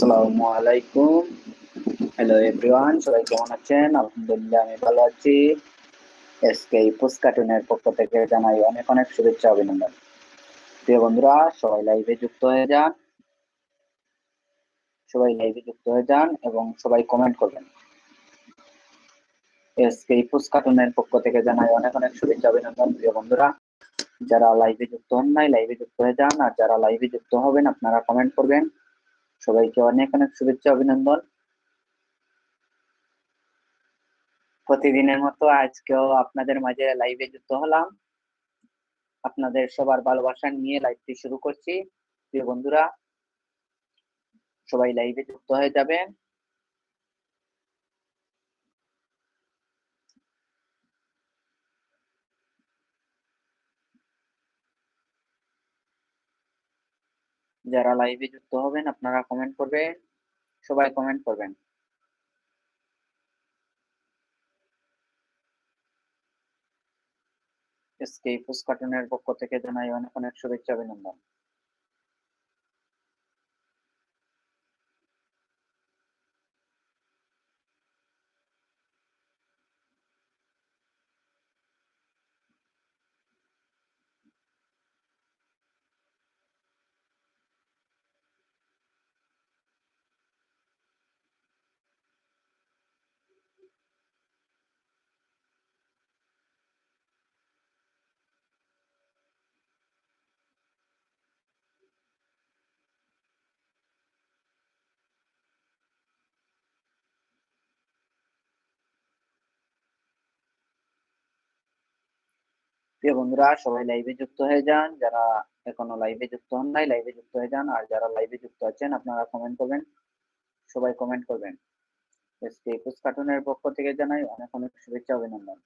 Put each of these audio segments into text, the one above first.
আসসালামু আলাইকুম hello everyone সবাই কেমন আছেন? আলহামদুলিল্লাহ, আমি ভালো আছি। এসকে ইপুস কার্টুনের পক্ষ থেকে জানাই অনেক অনেক শুভেচ্ছা অভিনন্দন। প্রিয় বন্ধুরা, সবাই লাইভে যুক্ত হয়ে যান। সবাই লাইভে যুক্ত হয়ে যান এবং সবাই কমেন্ট করবেন। এসকে ইপুস কার্টুনের পক্ষ থেকে জানাই অনেক অনেক শুভেচ্ছা অভিনন্দন, প্রিয় বন্ধুরা। যারা লাইভে যুক্ত হন নাই লাইভে যুক্ত হয়ে যান। আর যারা লাইভে যুক্ত হবেন, আপনারা কমেন্ট করবেন। সবাইকে অনেক অনেক শুভেচ্ছা, অভিনন্দন। প্রতিদিনের মতো আজকেও আপনাদের মাঝে লাইভে যুক্ত হলাম। আপনাদের সবার ভালোবাসা নিয়ে লাইভটি শুরু করছি। প্রিয় বন্ধুরা, সবাই লাইভে যুক্ত হয়ে যাবেন। যারা লাইভে যুক্ত হবেন, আপনারা কমেন্ট করবেন। সবাই কমেন্ট করবেন। এসকে ফুস কার্টুনের পক্ষ থেকে জানাই অনেক অনেক শুভেচ্ছা, অভিনন্দন। প্রিয় বন্ধুরা, সবাই লাইভে যুক্ত হয়ে যান। যারা এখনও লাইভে যুক্ত হন নাই লাইভে যুক্ত হয়ে যান। আর যারা লাইভে যুক্ত আছেন, আপনারা কমেন্ট করবেন। সবাই কমেন্ট করবেন। এসকে একুশ কার্টুনের পক্ষ থেকে জানাই অনেক অনেক শুভেচ্ছা, অভিনন্দন।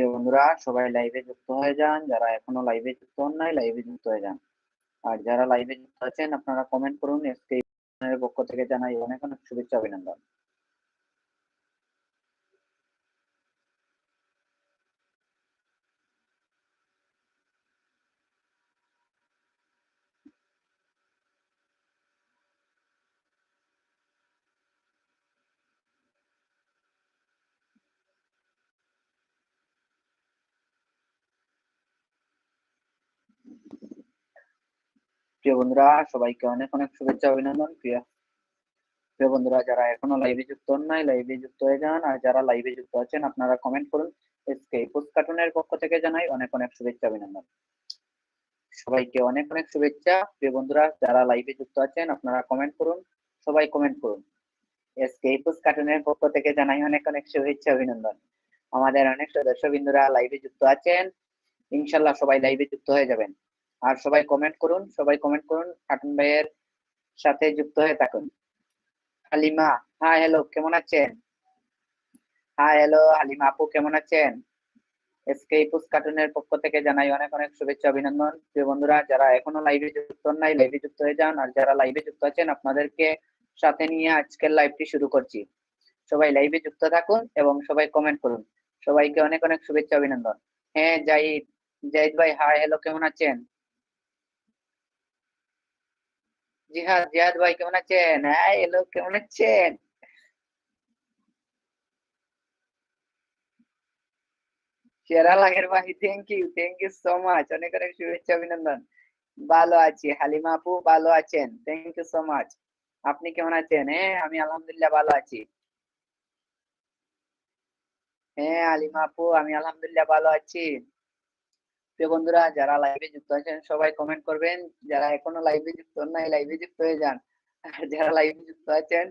প্রিয় বন্ধুরা, সবাই লাইভে যুক্ত হয়ে যান। যারা এখনও লাইভে যুক্ত হন নাই লাইভে যুক্ত হয়ে যান। আর যারা লাইভে যুক্ত আছেন, আপনারা কমেন্ট করুন। এসকে পক্ষ থেকে জানাই অনেক অনেক শুভেচ্ছা, অভিনন্দন। প্রিয় বন্ধুরা, সবাইকে অনেক অনেক শুভেচ্ছা, অভিনন্দন। প্রিয় প্রিয় বন্ধুরা, যারা এখনও লাইভে যুক্ত নাই লাইভে যুক্ত হয়ে যান। আর যারা লাইভে যুক্ত আছেন, আপনারা কমেন্ট করুন। এসকে কার্টুনের পক্ষ থেকে জানাই অনেক অনেক শুভেচ্ছা, অভিনন্দন। সবাইকে অনেক অনেক শুভেচ্ছা। প্রিয় বন্ধুরা, যারা লাইভে যুক্ত আছেন, আপনারা কমেন্ট করুন। সবাই কমেন্ট করুন। এসকে কার্টুনের পক্ষ থেকে জানাই অনেক অনেক শুভেচ্ছা, অভিনন্দন। আমাদের অনেক সদস্য বিন্দুরা লাইভে যুক্ত আছেন। ইনশাল্লাহ সবাই লাইভে যুক্ত হয়ে যাবেন। আর সবাই কমেন্ট করুন, সবাই কমেন্ট করুন কার্টুন ভাইয়ের সাথে যুক্ত হয়ে থাকুন। হালিমা হ্যাঁ হ্যালো কেমন আছেন? হ্যাঁ হ্যালো হালিমা আপু, কেমন আছেন? এসকে ইপুস কার্টুনের পক্ষ থেকে জানাই অনেক অনেক শুভেচ্ছা, অভিনন্দন। প্রিয় বন্ধুরা, যারা এখনও লাইভে যুক্ত নাই লাইভে যুক্ত হয়ে যান। আর যারা লাইভে যুক্ত আছেন, আপনাদেরকে সাথে নিয়ে আজকের লাইভটি শুরু করছি। সবাই লাইভে যুক্ত থাকুন এবং সবাই কমেন্ট করুন। সবাইকে অনেক অনেক শুভেচ্ছা, অভিনন্দন। হ্যাঁ জাহিদ জাহিদ ভাই হাই হ্যালো কেমন আছেন? জিহাদ জিহাদ ভাই কেমন আছেন? হ্যাঁ হ্যালো কেমন আছেন? লাগের ভাই thank you thank you so much অনেক অনেক শুভেচ্ছা, অভিনন্দন। ভালো আছি, হালিমা আপু ভালো আছেন। থ্যাংক ইউ সো মাচ আপনি কেমন আছেন? হ্যাঁ আমি আলহামদুলিল্লাহ ভালো আছি। হ্যাঁ হালিমা আপু, আমি আলহামদুলিল্লাহ ভালো আছি। প্রিয় বন্ধুরা, যারা লাইভে যুক্ত আছেন, সবাই কমেন্ট করবেন, যারা এখনও লাইভে যুক্ত নাই লাইভে যুক্ত হয়ে যান। আর যারা লাইভে যুক্ত আছেন,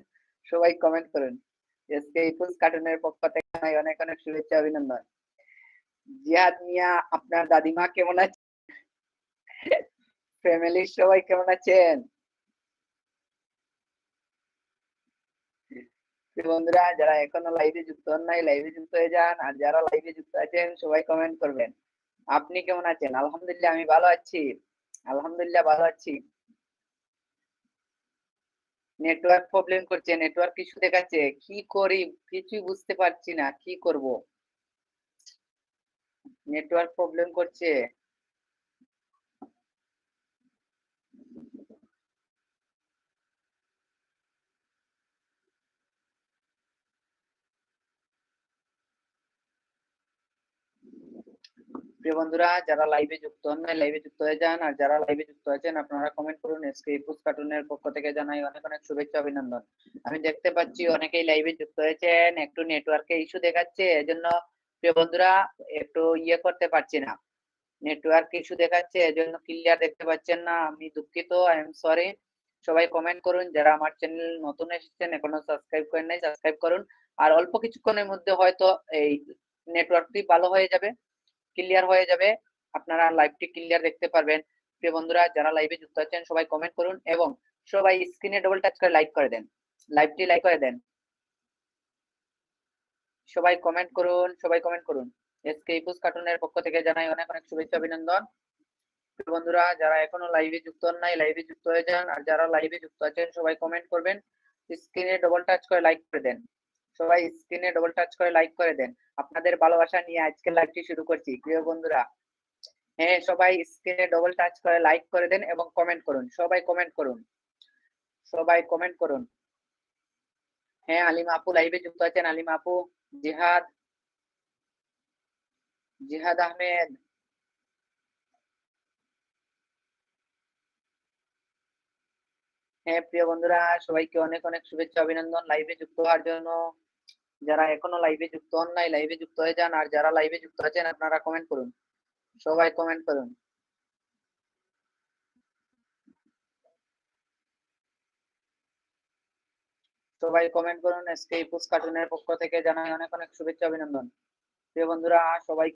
সবাই কমেন্ট করুন। এসকে ইকুস কার্টুনের পক্ষ থেকে অনেক অনেক শুভেচ্ছা, অভিনন্দন। জিয়াদ মিয়া, আপনার দাদিমা কেমন আছে ফ্যামিলির সবাই কেমন আছেন? বন্ধুরা, যারা এখনও লাইভে যুক্ত হন নাই লাইভে যুক্ত হয়ে যান। আর যারা লাইভে যুক্ত আছেন, সবাই কমেন্ট করবেন। আপনি কেমন আছেন? আলহামদুলিল্লাহ, আমি ভালো আছি। আলহামদুলিল্লাহ, ভালো আছি। নেটওয়ার্ক প্রবলেম করছে নেটওয়ার্ক কিছু দেখাচ্ছে। কি করি? কিছুই বুঝতে পারছি না, কি করব? নেটওয়ার্ক প্রবলেম করছে। প্রিয় বন্ধুরা, যারা লাইভে যুক্ত হন নাই লাইভে যুক্ত হয়ে যান। আর যারা লাইভে যুক্ত আছেন, আপনারা কমেন্ট করুন। এসকে ইপুস কার্টুনের পক্ষ থেকে জানাই অনেক অনেক শুভেচ্ছা, অভিনন্দন। আমি দেখতে পাচ্ছি অনেকেই লাইভে যুক্ত হয়েছেন, একটু নেটওয়ার্কে ইস্যু দেখাচ্ছে, এজন্য প্রিয় বন্ধুরা, একটু ইয়ে করতে পারছি না। নেটওয়ার্ক ইস্যু দেখাচ্ছে, এজন্য ক্লিয়ার দেখতে পাচ্ছেন না। আমি দুঃখিত আই এম সরি সবাই কমেন্ট করুন, যারা আমার চ্যানেল নতুন এসেছেন, এখনও সাবস্ক্রাইব করেন নাই সাবস্ক্রাইব করুন। আর অল্প কিছুক্ষণের মধ্যে হয়তো এই নেটওয়ার্কটি ভালো হয়ে যাবে। ক্লিয়ার হয়ে যাবে। আপনারা লাইভটি ক্লিয়ার দেখতে পারবেন। প্রিয় বন্ধুরা, যারা লাইভে যুক্ত আছেন, সবাই কমেন্ট করুন এবং সবাই স্ক্রিনে ডবল টাচ করে লাইক করে দেন। লাইভটি লাইক করে দেন। সবাই কমেন্ট করুন, সবাই কমেন্ট করুন। এসকে ইপুস কার্টুনের পক্ষ থেকে জানাই অনেক অনেক শুভেচ্ছা, অভিনন্দন। প্রিয় বন্ধুরা, যারা এখনও লাইভে যুক্ত হন নাই লাইভে যুক্ত হয়ে যান। আর যারা লাইভে যুক্ত আছেন, সবাই কমেন্ট করবেন। স্ক্রিনে ডবল টাচ করে লাইক করে দেন। সবাই স্ক্রিনে ডবল টাচ করে লাইক করে দেন। আপনাদের ভালোবাসা নিয়ে আজকে লাইভটি শুরু করছি, প্রিয় বন্ধুরা। হ্যাঁ সবাই স্ক্রিনে ডবল টাচ করে লাইক করে দেন এবং কমেন্ট করুন। সবাই কমেন্ট করুন। সবাই কমেন্ট করুন। হ্যাঁ আলিমা আপু লাইভে যুক্ত আছেন। আলিমা আপু, জিহাদ জিহাদ আহমেদ। হ্যাঁ প্রিয় বন্ধুরা, সবাইকে অনেক অনেক শুভেচ্ছা, অভিনন্দন। লাইভে যুক্ত হওয়ার জন্য। যারা এখনও লাইভে যুক্ত হন নাই লাইভে যুক্ত হয়ে যান আর যারা লাইভে যুক্ত আছেন, আপনারা কমেন্ট করুন। সবাই কমেন্ট করুন। সবাই কমেন্ট করুন এসকে ইপুস কার্টুনের পক্ষ থেকে জানাই অনেক অনেক শুভেচ্ছা, অভিনন্দন। প্রিয় বন্ধুরা সবাই